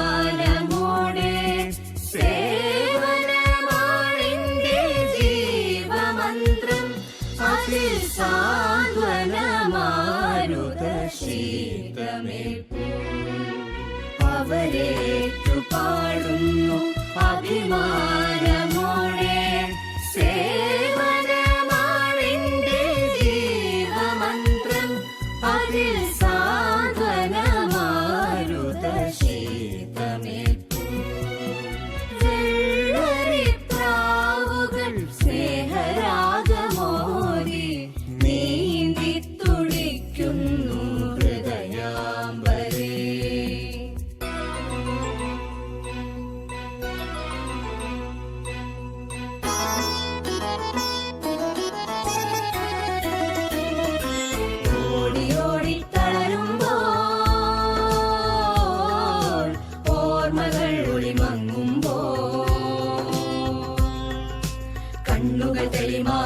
അഭിമാനമോടെ സേവനമാണെന്റെ ജീവമന്ത്രം. അതിൽ സാന്ത്വനമാരുത ശീതമേൽപ്പൂ അവരേറ്റു പാടുന്നു അഭിമാനമോടെ സേവനമാണിന്റെ ജീവമന്ത്രം. അതിൽ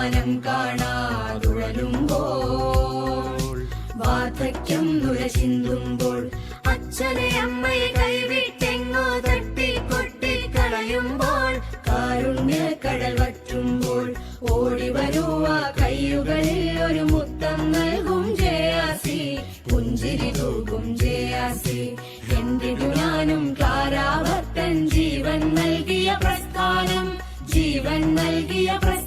തെളിമാനം കാണാതുഴലുമ്പോൾ. വാർദ്ധക്യം നുര ചിന്തുമ്പോൾ അച്ഛനെ അമ്മയെ കൈവിട്ടെങ്ങോ തട്ടി കൊട്ടി കളയുമ്പോൾ കാരുണ്യ കടൽ വറ്റുമ്പോൾ ഓടി വരുവ കയ്യുകളിൽ ഒരു മുത്തം നൽകും ജയാസി. പുഞ്ചിരി തൂകും ജയാസി. എന്റെ ഗുണാനും കാരാവർത്തൻ ജീവൻ നൽകിയ പ്രസ്ഥാനം ജീവൻ നൽകിയ പ്രസ്ഥാനം.